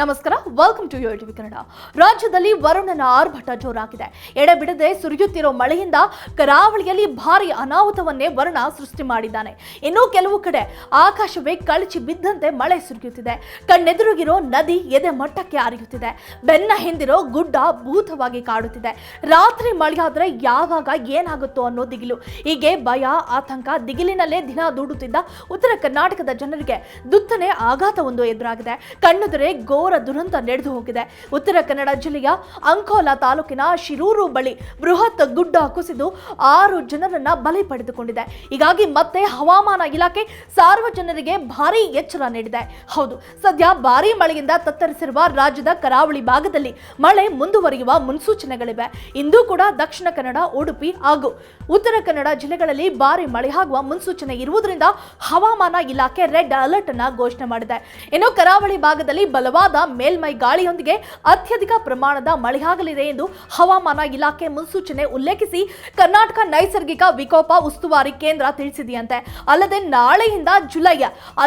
ನಮಸ್ಕಾರ welcome to TV Kannada. ರಾಜ್ಯದಲ್ಲಿ ವರುಣನ ಆರ್ಭಟ ಜೋರಾಗಿದೆ. ಎಡೆಬಿಡದೆ ಸುರಿಯುತ್ತಿರೋ ಮಳೆಯಿಂದ ಕರಾವಳಿಯಲ್ಲಿ ಭಾರಿ ಅನಾಹುತವನ್ನೇ ವರುಣ ಸೃಷ್ಟಿ ಮಾಡಿದ್ದಾನೆ. ಇನ್ನು ಕೆಲವು ಕಡೆ ಆಕಾಶವೇ ಕಳಚಿ ಬಿದ್ದಂತೆ ಮಳೆ ಸುರಿಯುತ್ತಿದೆ. ಕಣ್ಣೆದುರುಗಿರೋ ನದಿ ಎದೆ ಮಟ್ಟಕ್ಕೆ ಹರಿಯುತ್ತಿದೆ. ಬೆನ್ನ ಹಿಂದಿರೋ ಗುಡ್ಡ ಭೂತವಾಗಿ ಕಾಡುತ್ತಿದೆ. ರಾತ್ರಿ ಮಳೆಯಾದ್ರೆ ಯಾವಾಗ ಏನಾಗುತ್ತೋ ಅನ್ನೋ ದಿಗಿಲು. ಹೀಗೆ ಭಯ, ಆತಂಕ ದಿಗಿಲಿನಲ್ಲೇ ದಿನ ದೂಡುತ್ತಿದ್ದ ಉತ್ತರ ಕರ್ನಾಟಕದ ಜನರಿಗೆ ದುತ್ತನೆ ಆಘಾತವೊಂದು ಎದುರಾಗಿದೆ. ಕಣ್ಣೆದುರೇ ಘೋರ ದುರಂತ ನಡೆದು ಹೋಗಿದೆ. ಉತ್ತರ ಕನ್ನಡ ಜಿಲ್ಲೆಯ ಅಂಕೋಲಾ ತಾಲೂಕಿನ ಶಿರೂರು ಬಳಿ ಬೃಹತ್ ಗುಡ್ಡ ಕುಸಿದು ಆರು ಜನರನ್ನ ಬಲಿ ಪಡೆದುಕೊಂಡಿದೆ. ಹೀಗಾಗಿ ಮತ್ತೆ ಹವಾಮಾನ ಇಲಾಖೆ ಸಾರ್ವಜನರಿಗೆ ಭಾರಿ ಎಚ್ಚರ ನೀಡಿದೆ. ಹೌದು, ಸದ್ಯ ಭಾರಿ ಮಳೆಯಿಂದ ತತ್ತರಿಸಿರುವ ರಾಜ್ಯದ ಕರಾವಳಿ ಭಾಗದಲ್ಲಿ ಮಳೆ ಮುಂದುವರಿಯುವ ಮುನ್ಸೂಚನೆಗಳಿವೆ. ಇಂದು ಕೂಡ ದಕ್ಷಿಣ ಕನ್ನಡ, ಉಡುಪಿ ಹಾಗೂ ಉತ್ತರ ಕನ್ನಡ ಜಿಲ್ಲೆಗಳಲ್ಲಿ ಭಾರಿ ಆಗುವ ಮುನ್ಸೂಚನೆ ಇರುವುದರಿಂದ ಹವಾಮಾನ ಇಲಾಖೆ ರೆಡ್ ಅಲರ್ಟ್ ಅನ್ನ ಘೋಷಣೆ ಮಾಡಿದೆ. ಇನ್ನು ಕರಾವಳಿ ಭಾಗದಲ್ಲಿ ಬಲವಾದ ಮೇಲ್ಮೈ ಗಾಳಿಯೊಂದಿಗೆ ಅತ್ಯಧಿಕ ಪ್ರಮಾಣದ ಮಳೆಯಾಗಲಿದೆ ಎಂದು ಹವಾಮಾನ ಇಲಾಖೆ ಮುನ್ಸೂಚನೆ ಉಲ್ಲೇಖಿಸಿ, ಕರ್ನಾಟಕ ನೈಸರ್ಗಿಕ ವಿಕೋಪ ಉಸ್ತುವಾರಿ ಕೇಂದ್ರ ತಿಳಿಸಿದೆಯಂತೆ. ಅಲ್ಲದೆ ನಾಳೆಯಿಂದ ಜುಲೈ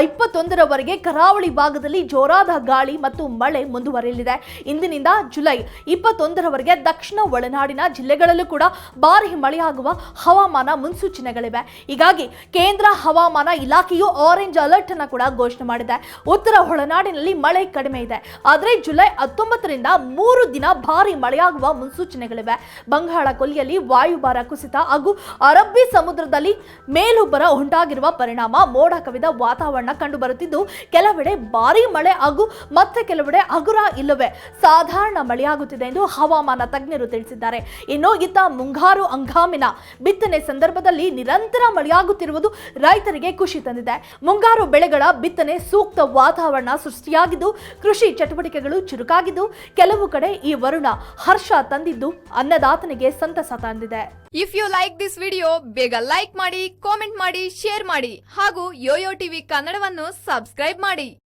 ಇಪ್ಪತ್ತೊಂದರವರೆಗೆ ಕರಾವಳಿ ಭಾಗದಲ್ಲಿ ಜೋರಾದ ಗಾಳಿ ಮತ್ತು ಮಳೆ ಮುಂದುವರಿಯಲಿದೆ. ಇಂದಿನಿಂದ ಜುಲೈ ಇಪ್ಪತ್ತೊಂದರವರೆಗೆ ದಕ್ಷಿಣ ಒಳನಾಡಿನ ಜಿಲ್ಲೆಗಳಲ್ಲೂ ಕೂಡ ಭಾರಿ ಮಳೆಯಾಗುವ ಹವಾಮಾನ ಮುನ್ಸೂಚನೆಗಳಿವೆ. ಹೀಗಾಗಿ ಕೇಂದ್ರ ಹವಾಮಾನ ಇಲಾಖೆಯು ಆರೆಂಜ್ ಅಲರ್ಟ್ ಅನ್ನು ಕೂಡ ಘೋಷಣೆ ಮಾಡಿದೆ. ಉತ್ತರ ಒಳನಾಡಿನಲ್ಲಿ ಮಳೆ ಕಡಿಮೆ ಇದೆ. ಆದರೆ ಜುಲೈ ಹತ್ತೊಂಬತ್ತರಿಂದ ಮೂರು ದಿನ ಭಾರಿ ಮಳೆಯಾಗುವ ಮುನ್ಸೂಚನೆಗಳಿವೆ. ಬಂಗಾಳ ಕೊಲ್ಲಿಯಲ್ಲಿ ವಾಯುಭಾರ ಕುಸಿತ ಹಾಗೂ ಅರಬ್ಬಿ ಸಮುದ್ರದಲ್ಲಿ ಮೇಲುಬ್ಬರ ಉಂಟಾಗಿರುವ ಪರಿಣಾಮ ಮೋಡ ಕವಿದ ವಾತಾವರಣ ಕಂಡುಬರುತ್ತಿದ್ದು, ಕೆಲವೆಡೆ ಭಾರಿ ಮಳೆ ಹಾಗೂ ಮತ್ತೆ ಕೆಲವೆಡೆ ಹಗುರ ಇಲ್ಲವೆ ಸಾಧಾರಣ ಮಳೆಯಾಗುತ್ತಿದೆ ಎಂದು ಹವಾಮಾನ ತಜ್ಞರು ತಿಳಿಸಿದ್ದಾರೆ. ಇನ್ನು ಇತ್ತ ಮುಂಗಾರು ಹಂಗಾಮಿನ ಬಿತ್ತನೆ ಸಂದರ್ಭದಲ್ಲಿ ನಿರಂತರ ಮಳೆಯಾಗುತ್ತಿರುವುದು ರೈತರಿಗೆ ಖುಷಿ ತಂದಿದೆ. ಮುಂಗಾರು ಬೆಳೆಗಳ ಬಿತ್ತನೆ ಸೂಕ್ತ ವಾತಾವರಣ ಸೃಷ್ಟಿಯಾಗಿದ್ದು ಚಟುವಟಿಕೆಗಳು ಚುರುಕಾಗಿದ್ದು ಕೆಲವು ಕಡೆ ಈ ವರುಣ ಹರ್ಷ ತಂದಿದ್ದು ಅನ್ನದಾತನಿಗೆ ಸಂತಸ ತಂದಿದೆ. If you like this video ಬೇಗ ಲೈಕ್ ಮಾಡಿ ಕಾಮೆಂಟ್ ಮಾಡಿ ಶೇರ್ ಮಾಡಿ ಹಾಗೂ ಯೋಯೋ ಟಿವಿ ಕನ್ನಡವನ್ನು ಸಬ್ಸ್ಕ್ರೈಬ್ ಮಾಡಿ.